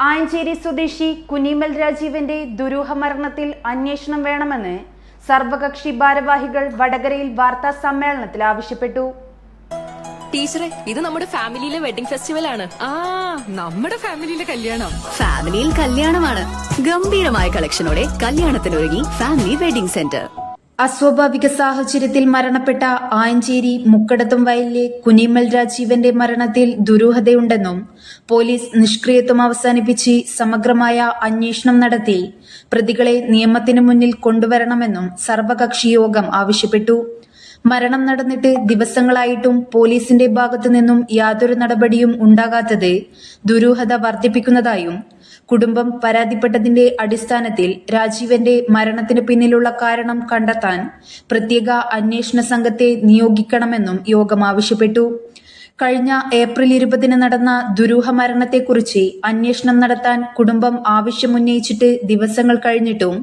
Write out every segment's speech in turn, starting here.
ആയഞ്ചേരി സ്വദേശി കുനിമൽ രാജീവിന്റെ ദുരൂഹ മരണത്തിൽ അന്വേഷണം വേണമെന്ന് സർവകക്ഷി ഭാരവാഹികൾ വടകരയിൽ വാർത്താ സമ്മേളനത്തിൽ ആവശ്യപ്പെട്ടു. ടീച്ചറെ ഇത് നമ്മുടെ ഫാമിലിയിലെ വെഡിങ് ഫെസ്റ്റിവൽ ആണ്. ആ നമ്മുടെ ഫാമിലിയിലെ കല്യാണം. ഫാമിലിയിൽ കല്യാണമാണ്. ഗംഭീരമായ കളക്ഷനോടെ കല്യാണത്തിനൊരുങ്ങി ഫാമിലി വെഡിംഗ് സെന്റർ. അസ്വാഭാവിക സാഹചര്യത്തിൽ മരണപ്പെട്ട ആയഞ്ചേരി മുക്കടത്തും വയലിലെ കുനിമൽ രാജീവന്റെ മരണത്തിൽ ദുരൂഹതയുണ്ടെന്നും പോലീസ് നിഷ്ക്രിയത്വം അവസാനിപ്പിച്ച് സമഗ്രമായ അന്വേഷണം നടത്തി പ്രതികളെ നിയമത്തിന് മുന്നിൽ കൊണ്ടുവരണമെന്നും സർവകക്ഷിയോഗം ആവശ്യപ്പെട്ടു. മരണം നടന്നിട്ട് ദിവസങ്ങളായിട്ടും പോലീസിന്റെ ഭാഗത്തു നിന്നും യാതൊരു നടപടിയും ഉണ്ടാകാത്തത് ദുരൂഹത വർദ്ധിപ്പിക്കുന്നതായും കുടുംബം പരാതിപ്പെട്ടതിന്റെ അടിസ്ഥാനത്തിൽ രാജീവന്റെ മരണത്തിന് പിന്നിലുള്ള കാരണം കണ്ടെത്താൻ പ്രത്യേക അന്വേഷണ സംഘത്തെ നിയോഗിക്കണമെന്നും യോഗം ആവശ്യപ്പെട്ടു. കഴിഞ്ഞ ഏപ്രിൽ ഇരുപതിന് നടന്ന ദുരൂഹ മരണത്തെക്കുറിച്ച് അന്വേഷണം നടത്താൻ കുടുംബം ആവശ്യമുന്നയിച്ചിട്ട് ദിവസങ്ങൾ കഴിഞ്ഞിട്ടും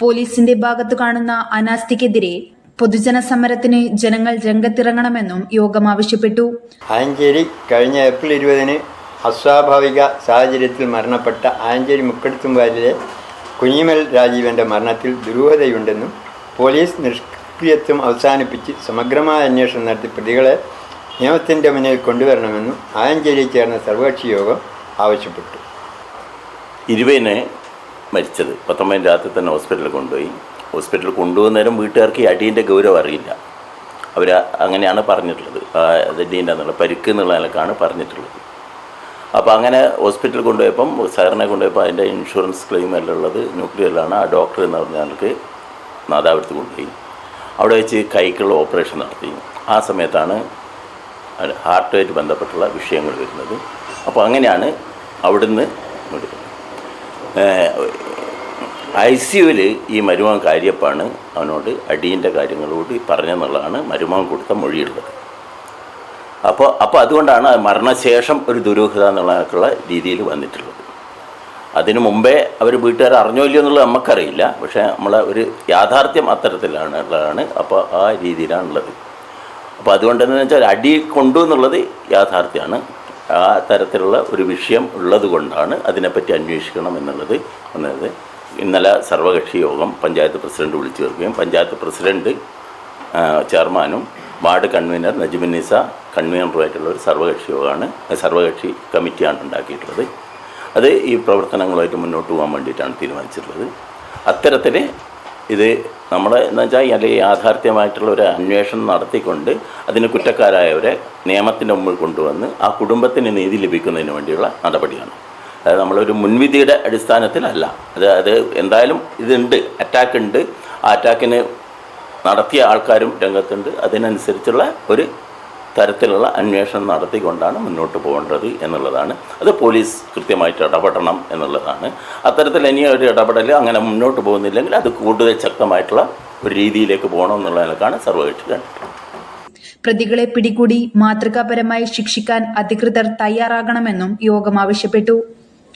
പോലീസിന്റെ ഭാഗത്തു കാണുന്ന അനാസ്ഥയ്ക്കെതിരെ പൊതുജന സമരത്തിന് ജനങ്ങൾ രംഗത്തിറങ്ങണമെന്നും യോഗം ആവശ്യപ്പെട്ടു. ആഞ്ചേരി കഴിഞ്ഞ ഏപ്രിൽ ഇരുപതിന് അസ്വാഭാവിക സാഹചര്യത്തിൽ മരണപ്പെട്ട ആഞ്ചേരി മുക്കടുത്തുംപാലിലെ കുഞ്ഞിമൽ രാജീവന്റെ മരണത്തിൽ ദുരൂഹതയുണ്ടെന്നും പോലീസ് നിഷ്ക്രിയത്വം അവസാനിപ്പിച്ച് സമഗ്രമായ അന്വേഷണം നടത്തി പ്രതികളെ നിയമത്തിന്റെ മുന്നിൽ കൊണ്ടുവരണമെന്നും ആയഞ്ചേരിയിൽ ചേർന്ന സർവകക്ഷി യോഗം ആവശ്യപ്പെട്ടു. ഇരുപതിനെ മരിച്ചത് പത്തൊമ്പതിന് രാത്രി തന്നെ ഹോസ്പിറ്റലിൽ കൊണ്ടുപോയി. ഹോസ്പിറ്റലിൽ കൊണ്ടുപോകുന്നേരം വീട്ടുകാർക്ക് ഈ അടീന്റെ ഗൗരവം അറിയില്ല. അവർ അങ്ങനെയാണ് പറഞ്ഞിട്ടുള്ളത്. ആ അടീന്റെ എന്നുള്ള പരിക്ക് എന്നുള്ള നിലക്കാണ് പറഞ്ഞിട്ടുള്ളത്. അപ്പോൾ അങ്ങനെ ഹോസ്പിറ്റലിൽ കൊണ്ടുപോയപ്പം സാറിനെ കൊണ്ടുപോയപ്പോൾ അതിന്റെ ഇൻഷുറൻസ് ക്ലെയിം എല്ലാം ഉള്ളത് ന്യൂക്ലിയറിലാണ്. ആ ഡോക്ടർ എന്ന് പറഞ്ഞ ആൾക്ക് നാദാപുരത്ത് കൊണ്ടുപോയി. അവിടെ വെച്ച് കൈക്കുള്ള ഓപ്പറേഷൻ നടത്തി. ആ സമയത്താണ് ഹാർട്ടുമായിട്ട് ബന്ധപ്പെട്ടുള്ള വിഷയങ്ങൾ വരുന്നത്. അപ്പോൾ അങ്ങനെയാണ് അവിടുന്ന് ഐ സി ഈ മരുമകൻ കാര്യപ്പാണ് അവനോട് അടീന്റെ കാര്യങ്ങളോട് പറഞ്ഞെന്നുള്ളതാണ് മരുമകൻ കൊടുത്ത മൊഴിയുള്ളത് അപ്പോൾ അപ്പോൾ അതുകൊണ്ടാണ് മരണശേഷം ഒരു ദുരൂഹത എന്നുള്ളതൊക്കെയുള്ള രീതിയിൽ വന്നിട്ടുള്ളത്. അതിനു മുമ്പേ അവർ വീട്ടുകാർ അറിഞ്ഞോ ഇല്ലയോ എന്നുള്ളത് നമുക്കറിയില്ല. പക്ഷേ നമ്മളെ ഒരു യാഥാർത്ഥ്യം അത്തരത്തിലാണ് ഉള്ളതാണ് അപ്പോൾ ആ രീതിയിലാണുള്ളത്. അപ്പോൾ അതുകൊണ്ട് എന്ന് വെച്ചാൽ അടി കൊണ്ടു എന്നുള്ളത് യാഥാർത്ഥ്യമാണ്. ആ തരത്തിലുള്ള ഒരു വിഷയം ഉള്ളത് കൊണ്ടാണ് അതിനെപ്പറ്റി അന്വേഷിക്കണം എന്നുള്ളത് വന്നത്. ഇന്നലെ സർവകക്ഷി യോഗം പഞ്ചായത്ത് പ്രസിഡന്റ് വിളിച്ചു ചേർക്കുകയും പഞ്ചായത്ത് പ്രസിഡന്റ് ചെയർമാനും വാർഡ് കൺവീനർ നജിബുന്നിസ കൺവീനറുമായിട്ടുള്ള ഒരു സർവകക്ഷി യോഗമാണ് സർവകക്ഷി കമ്മിറ്റിയാണ് ഉണ്ടാക്കിയിട്ടുള്ളത്. അത് ഈ പ്രവർത്തനങ്ങളുമായിട്ട് മുന്നോട്ട് പോകാൻ വേണ്ടിയിട്ടാണ് തീരുമാനിച്ചിട്ടുള്ളത്. അത്തരത്തിൽ ഇത് നമ്മളെ എന്ന് വെച്ചാൽ അല്ലെങ്കിൽ യാഥാർത്ഥ്യമായിട്ടുള്ള ഒരു അന്വേഷണം നടത്തിക്കൊണ്ട് അതിന് കുറ്റക്കാരായവരെ നിയമത്തിന്റെ മുമ്പിൽ കൊണ്ടുവന്ന് ആ കുടുംബത്തിന് നീതി ലഭിക്കുന്നതിന് വേണ്ടിയുള്ള നടപടിയാണ്. അതായത് നമ്മളൊരു മുൻവിധിയുടെ അടിസ്ഥാനത്തിലല്ല. അത് അത് എന്തായാലും ഇതുണ്ട് അറ്റാക്ക് ഉണ്ട്. ആ അറ്റാക്കിന് നടത്തിയ ആൾക്കാരും രംഗത്തുണ്ട്. അതിനനുസരിച്ചുള്ള ഒരു തരത്തിലുള്ള അന്വേഷണം നടത്തിക്കൊണ്ടാണ് മുന്നോട്ട് പോകേണ്ടത് എന്നുള്ളതാണ്. അത് പോലീസ് കൃത്യമായിട്ട് ഇടപെടണം എന്നുള്ളതാണ്. അത്തരത്തിൽ ഇനി ഒരു ഇടപെടൽ അങ്ങനെ മുന്നോട്ട് പോകുന്നില്ലെങ്കിൽ അത് കൂടുതൽ ശക്തമായിട്ടുള്ള ഒരു രീതിയിലേക്ക് പോകണം എന്നുള്ളതിനൊക്കെയാണ് സർവകക്ഷി കണ്ടിട്ടുള്ളത് പ്രതികളെ പിടികൂടി മാതൃകാപരമായി ശിക്ഷിക്കാൻ അധികൃതർ തയ്യാറാകണമെന്നും യോഗം ആവശ്യപ്പെട്ടു.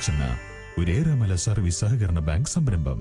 വെളിച്ചെണ്ണ ഒരേറെമല സർവീസ് സഹകരണ ബാങ്ക് സംരംഭം.